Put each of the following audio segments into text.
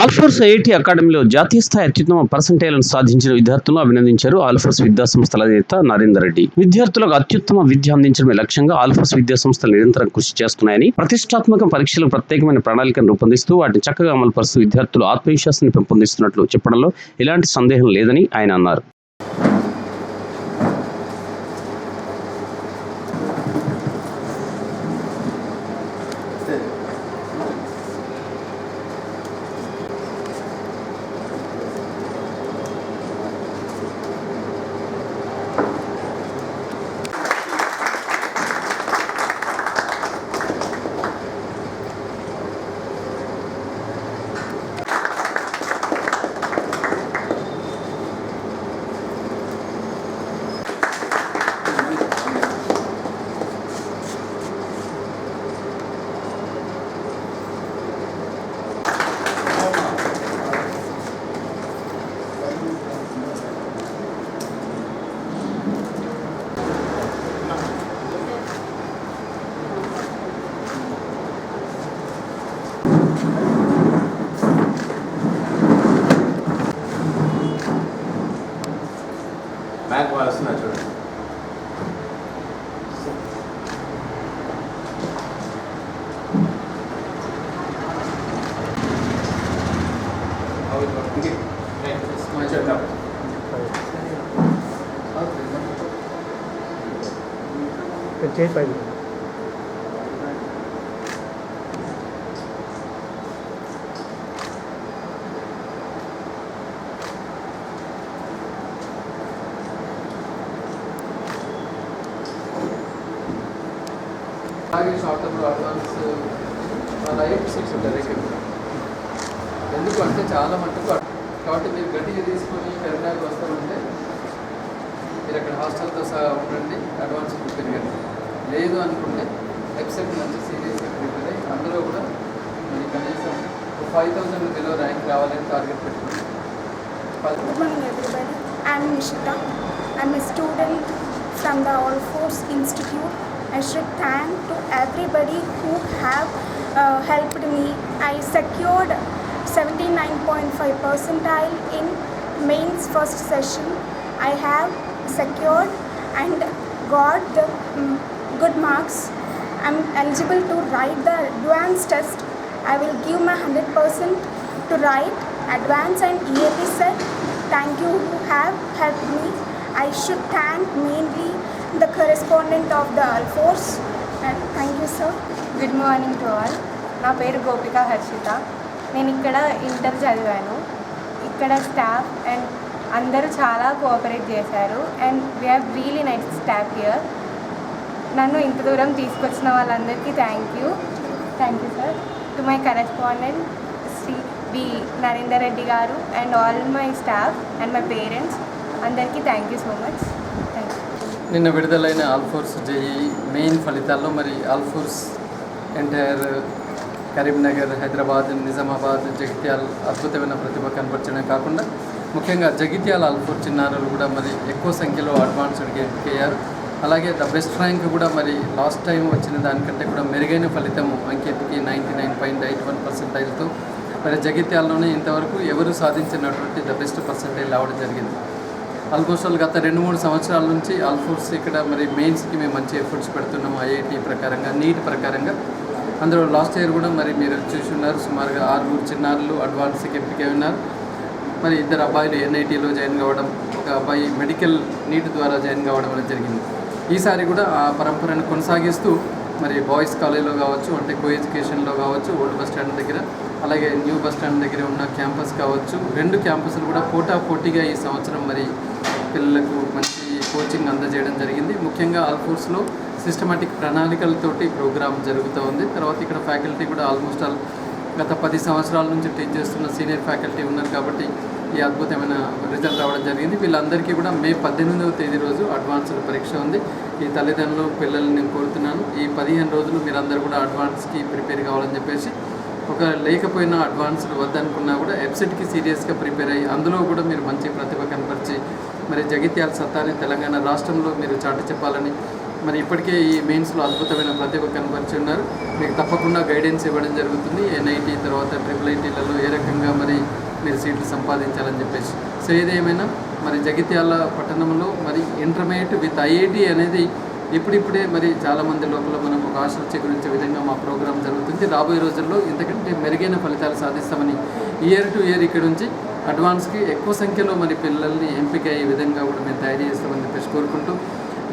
Alphores IIT అకాడమీలో జాతీయ స్థాయి అత్యుత్తమ పర్సంటేజ్లను సాధించిన విద్యార్థులను అభినందించారు ఆల్ఫోర్స్ విద్యా సంస్థల అధినేత నరేందర్ రెడ్డి. విద్యార్థులకు అత్యుత్తమ విద్య అందించడమే లక్ష్యంగా ఆల్ఫోర్స్ విద్యా సంస్థలు నిరంతరం కృషి చేస్తున్నాయని ప్రతిష్టాత్మక పరీక్షలకు ప్రత్యేకమైన ప్రణాళికను రూపొందిస్తూ వాటిని చక్కగా అమలుపరుస్తూ విద్యార్థులు ఆత్మవిశ్వాసాన్ని పెంపొందిస్తున్నట్లు చెప్పడంలో ఎలాంటి సందేహం లేదని ఆయన అన్నారు. బ్యాక్ వాళ్ళు వస్తున్నారు చూడండి చేయి పైకి అలాగే షార్ట్ టర్మ్లో అడ్వాన్స్ లైఫ్ సీట్స్ ఉంటాయి దగ్గర ఎందుకు అంటే చాలా మటుకు కాబట్టి మీరు గట్టిగా తీసుకొని కరీంనగర్ వస్తారంటే మీరు అక్కడ హాస్టల్తో సహా ఉండండి అడ్వాన్స్ ప్రిపేర్ లేదు అనుకుంటే వెబ్సైట్ మంచి సీరియస్గా ప్రిపేర్ అయ్యి అందులో కూడా మరి కనీసం ఫైవ్ థౌసండ్ బిలో ర్యాంక్ రావాలని టార్గెట్ పెట్టుకుంది పది Good morning, everybody. I'm Nishita. I'm a student. I should thank to everybody who have uh, helped me. I secured 79.5 percentile in mains first session. I have secured and got the mm, good marks. I'm eligible to write the advanced test. I will give my 100% to write advance and EAP set. Thank you who have helped me. I should thank mainly the correspondent of the Alforce. And thank you, sir. Good morning to all నా పేరు గోపిక హర్షిత. నేను ఇక్కడ inter చదివాను. ఇక్కడ staff and అందరూ చాలా cooperate చేశారు. And we have really nice staff here నన్ను ఇంత దూరం తీసుకొచ్చిన వాళ్ళందరికీ thank you thank you sir to my correspondent Shri B Narender Reddy గారు and all my staff and my parents అందరికీ thank you so much thank you నిన్న విడుదలైన Alphores JEE main ఫలితాల్లో మరి ఆల్ఫోర్స్ ఎంటైర్ కరీంనగర్ హైదరాబాద్ నిజామాబాద్ జగిత్యాల్ అద్భుతమైన ప్రతిభ కనపరచడమే కాకుండా ముఖ్యంగా జగిత్యాల ఆల్ఫోర్ చిన్నారులు కూడా మరి ఎక్కువ సంఖ్యలో అడ్వాన్స్డ్కి ఎంపికయ్యారు అలాగే ద బెస్ట్ ర్యాంక్ కూడా మరి లాస్ట్ టైం వచ్చిన దానికంటే కూడా మెరుగైన ఫలితం అంకెత్కి ninety nine point eight one పర్సెంటైల్తో. మరి జగిత్యాలలోనే ఇంతవరకు ఎవరు సాధించినటువంటి ద బెస్ట్ పర్సెంటేజ్ రావడం జరిగింది? ఆల్మోస్ట్ ఆల్ గత రెండు మూడు సంవత్సరాల నుంచి ఆల్ఫోర్స్ ఇక్కడ మరి మెయిన్స్కి మేము మంచి ఎఫర్ట్స్ పెడుతున్నాం ఐఐటి ప్రకారంగా నీట్ ప్రకారంగా. అందులో లాస్ట్ ఇయర్ కూడా మరి మీరు చూసి ఉన్నారు సుమారుగా ఆరుగురు చిన్నారులు అడ్వాన్స్కి ఎంపిక ఉన్నారు. మరి ఇద్దరు అబ్బాయిలు ఎన్ఐటీలో జాయిన్ కావడం ఒక అబ్బాయి మెడికల్ నీట్ ద్వారా జాయిన్ కావడం అనేది జరిగింది. ఈసారి కూడా ఆ పరంపరను కొనసాగిస్తూ మరి బాయ్స్ కాలేజ్లో కావచ్చు అంటే కో ఎడ్యుకేషన్లో కావచ్చు ఓల్డ్ బస్ స్టాండ్ దగ్గర అలాగే న్యూ బస్ స్టాండ్ దగ్గర ఉన్న క్యాంపస్ కావచ్చు. రెండు క్యాంపస్లు కూడా పోటా పోటీగా ఈ సంవత్సరం మరి పిల్లలకు మంచి కోచింగ్ అందజేయడం జరిగింది. ముఖ్యంగా ఆల్ఫోర్స్లో సిస్టమేటిక్ ప్రణాళికలతోటి ప్రోగ్రామ్ జరుగుతూ ఉంది. తర్వాత ఇక్కడ ఫ్యాకల్టీ కూడా ఆల్మోస్ట్ ఆల్ గత పది సంవత్సరాల నుంచి టీచ్ చేస్తున్న సీనియర్ ఫ్యాకల్టీ ఉన్నారు కాబట్టి ఈ అద్భుతమైన రిజల్ట్ రావడం జరిగింది. వీళ్ళందరికీ కూడా మే పద్దెనిమిదవ తేదీ రోజు అడ్వాన్స్డ్ పరీక్ష ఉంది. ఈ తల్లిదండ్రులు పిల్లల్ని నేను కోరుతున్నాను. ఈ పదిహేను రోజులు మీరందరూ కూడా అడ్వాన్స్కి ప్రిపేర్ కావాలని చెప్పేసి ఒక లేకపోయినా అడ్వాన్స్లు వద్దనుకున్నా కూడా వెబ్సైట్కి సీరియస్గా ప్రిపేర్ అయ్యి అందులో కూడా మీరు మంచి ప్రతిభ కనపరిచి మరి జగిత్యాల సత్తాని తెలంగాణ రాష్ట్రంలో మీరు చాటి చెప్పాలని మరి ఇప్పటికే ఈ మెయిన్స్లో అద్భుతమైన ప్రతిభ కనపరిచి ఉన్నారు. మీకు తప్పకుండా గైడెన్స్ ఇవ్వడం జరుగుతుంది. ఎన్ఐటీ తర్వాత ట్రిపుల్ ఐటీలలో ఏ రకంగా మరి మీరు సీట్లు సంపాదించాలని చెప్పేసి. సో ఏదేమైనా మరి జగిత్యాల పట్టణంలో మరి ఇంటర్మీడియట్ విత్ ఐఐటి అనేది ఇప్పుడిప్పుడే మరి చాలామంది లోపల మనం ఒక ఆశలు చేకూరించే విధంగా మా ప్రోగ్రాం జరుగుతుంది. రాబోయే రోజుల్లో ఇంతకంటే మెరుగైన ఫలితాలు సాధిస్తామని ఇయర్ టు ఇయర్ ఇక్కడ నుంచి అడ్వాన్స్కి ఎక్కువ సంఖ్యలో మరి పిల్లల్ని ఎంపిక అయ్యే విధంగా కూడా మేము తయారు చేస్తామని చెప్పేసి కోరుకుంటూ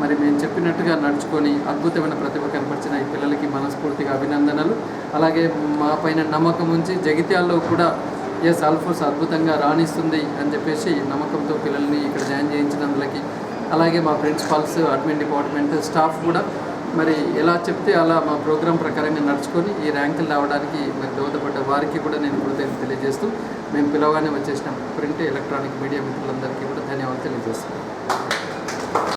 మరి మేము చెప్పినట్టుగా నడుచుకొని అద్భుతమైన ప్రతిభ కనపరిచిన ఈ పిల్లలకి మనస్ఫూర్తిగా అభినందనలు. అలాగే మా పైన నమ్మకం ఉంచి జగిత్యాల్లో కూడా ఎస్ ఆల్ఫోర్స్ అద్భుతంగా రాణిస్తుంది అని చెప్పేసి నమ్మకంతో పిల్లల్ని ఇక్కడ జాయిన్ చేయించినందులకి. అలాగే మా ప్రిన్సిపాల్స్ అడ్మిన్ డిపార్ట్మెంట్ స్టాఫ్ కూడా మరి ఎలా చెప్తే అలా మా ప్రోగ్రాం ప్రకారంగా నడుచుకొని ఈ ర్యాంకులు రావడానికి మరి దోహదపడ్డ వారికి కూడా నేను కృతజ్ఞత తెలియజేస్తూ మేము పిలవగానే వచ్చేసిన. ప్రింట్ ఎలక్ట్రానిక్ మీడియా మిత్రులందరికీ కూడా ధన్యవాదాలు తెలియజేస్తున్నాను.